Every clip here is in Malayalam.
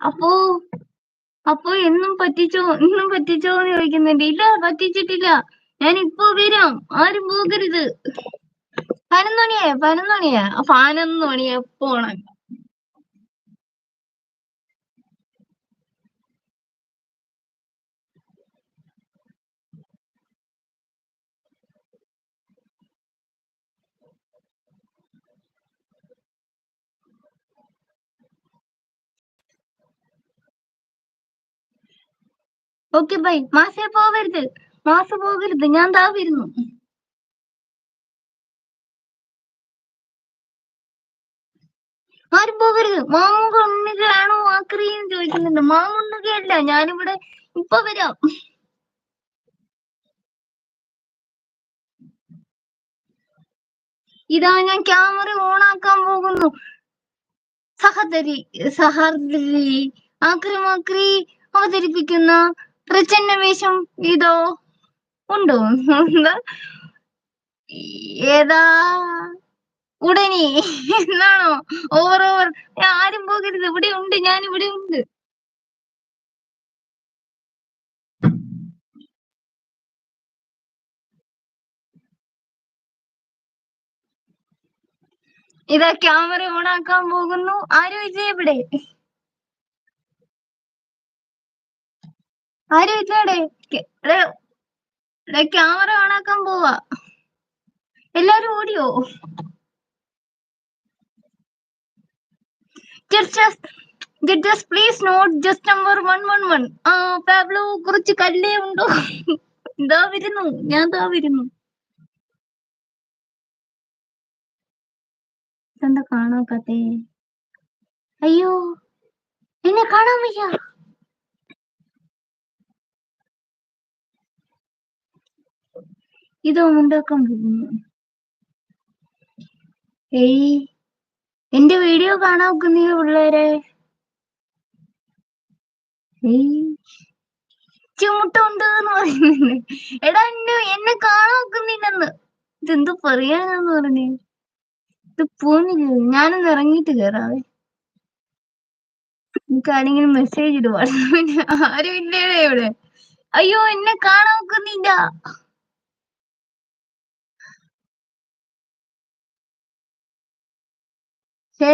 അപ്പോ അപ്പോ എന്നും പറ്റിച്ചോ ഇന്നും പറ്റിച്ചോ എന്ന് ചോദിക്കുന്നുണ്ട്. ഇല്ല പറ്റിച്ചിട്ടില്ല. ഞാൻ ഇപ്പോ വരാം. ആരും പോകരുത്. പതിനൊന്ന് മണിയായ? പതിനൊന്ന് മണിയാ? പതിനൊന്ന് മണിയാ. പോണം ഓക്കെ ബൈ. മാസേ പോവരുത്. മാസ പോകരുത്. ഞാൻ താ വരുന്നു. ആരും പോകരുത്. മാമുണ്ണുകയാണോ ആക്രിയും ചോദിക്കുന്നുണ്ട്. മാമുണ്ണുകയല്ല ഞാനിവിടെ ഇപ്പൊ വരാം. ഇതാ ഞാൻ ക്യാമറ ഓൺ ആക്കാൻ പോകുന്നു. സഹദരി സഹദരി ആക്രി മാക്രി അവതരിപ്പിക്കുന്ന പ്രച്ഛന്ന വേഷം ഇതോ? ഉണ്ടോ? ഏതാ? ഉടനെ. എന്നാണോ ഓവർ ഓവർ ആരും പോകരുത്. ഇവിടെ ഉണ്ട്. ഞാൻ ഇവിടെ ഉണ്ട്. ഇതാ ക്യാമറ ഓൺ ആക്കാൻ പോകുന്നു. ആരും ഇല്ല ഇവിടെ ആരും ഇല്ലടേ ക്യാമറ ഓണാക്കാൻ പോവാ. എല്ലാരും ഓടിയോ? Please note just number one one one ആ കുറച്ച് കല്ലേ ഉണ്ടോ? ഇതാ വരുന്നു ഞാൻ ദാ വരുന്നു. എന്താ കാണാക്കാത്തേ അയ്യോ എന്നെ കാണാൻ വയ്യ. ഇത് ഉണ്ടാക്കാൻ ഏയ് എന്റെ വീഡിയോ കാണാൻ ഒക്കുന്നീ പിള്ളേരെ. ചുമട്ടുണ്ട് എന്ന് പറയുന്നു എടാ എന്നെ എന്നെ കാണാൻ നോക്കുന്നില്ലെന്ന് ഇതെന്ത് പറയാനാന്ന് പറഞ്ഞേ? ഇത് പോന്നില്ല? ഞാനൊന്ന് ഇറങ്ങിയിട്ട് കയറാവേ എനിക്ക് ആരെങ്കിലും മെസ്സേജ് ഇടുവാ ആരും ഇല്ലേ ഇവിടെ. അയ്യോ എന്നെ കാണാൻ ഒക്കുന്നില്ല. ഛേ.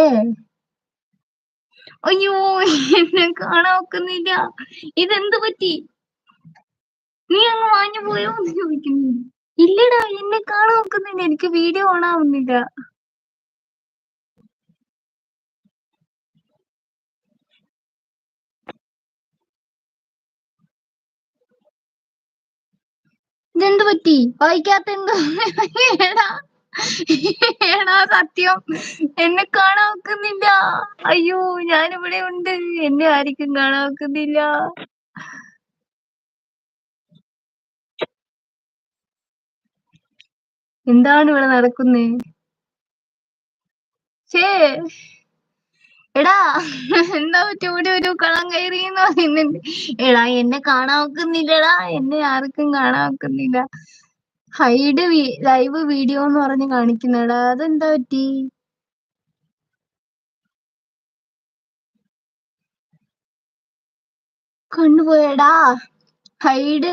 അയ്യോ എന്നെ കാണാൻ ഒക്കുന്നില്ല. ഇതെന്ത് പറ്റി? നീ അങ്ങ് വാഞ്ഞു പോയോ എന്ന് ചോദിക്കുന്നു. ഇല്ലടാ എന്നെ കാണാൻ ഒക്കുന്നില്ല. എനിക്ക് വീഡിയോ ഓൺ ആവുന്നില്ല. ഇതെന്ത് പറ്റി? വായിക്കാത്ത എന്തോ എടാ സത്യം. എന്നെ കാണാൻ വെക്കുന്നില്ല അയ്യോ ഞാനിവിടെ ഉണ്ട്. എന്നെ ആരിക്കും കാണാൻ വെക്കുന്നില്ല എന്താണ് ഇവിടെ നടക്കുന്നേ? ചേ എടാ എന്താ പറ്റി? ഇവിടെ ഒരു കളം കയറി എന്ന് പറയുന്നുണ്ട്. എടാ എന്നെ കാണാൻ വെക്കുന്നില്ലടാ എന്നെ ആർക്കും കാണാൻ ഒക്കുന്നില്ല. ഹൈഡ് ലൈവ് വീഡിയോ എന്ന് പറഞ്ഞ് കാണിക്കുന്നടാ. അതെന്താ പറ്റി? കണ്ടുപോയടാ ഹൈഡ്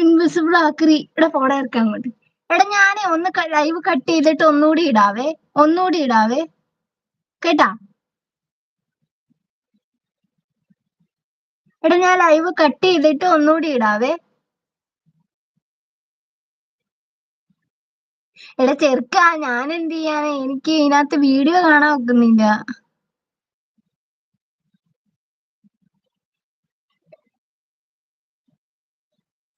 ഇൻവിസിബിൾ ആക്രി. ഇവിടെ പോടെ ഇറക്കാൻ അങ്ങോട്ട്. എടാ ഞാനേ ഒന്ന് ലൈവ് കട്ട് ചെയ്തിട്ട് ഒന്നുകൂടി ഇടാവേ. ഒന്നുകൂടി ഇടാവേ. കേട്ടാ? എടാ ഞാൻ ലൈവ് കട്ട് ചെയ്തിട്ട് ഒന്നുകൂടി ഇടാവേ. എടാ ചെറുക്ക ഞാൻ എന്ത് ചെയ്യാനാ? എനിക്ക് ഇതിനകത്ത് വീഡിയോ കാണാൻ ഒക്കുന്നില്ല.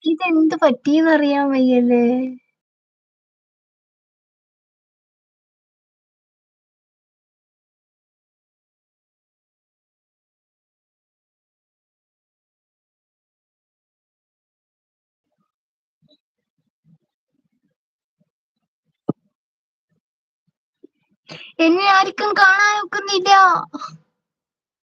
ഇതെന്ത് പറ്റിയെന്നറിയാൻ വയ്യല്ലേ? എന്നെ ആർക്കും കാണാൻ ഒക്കുന്നില്ല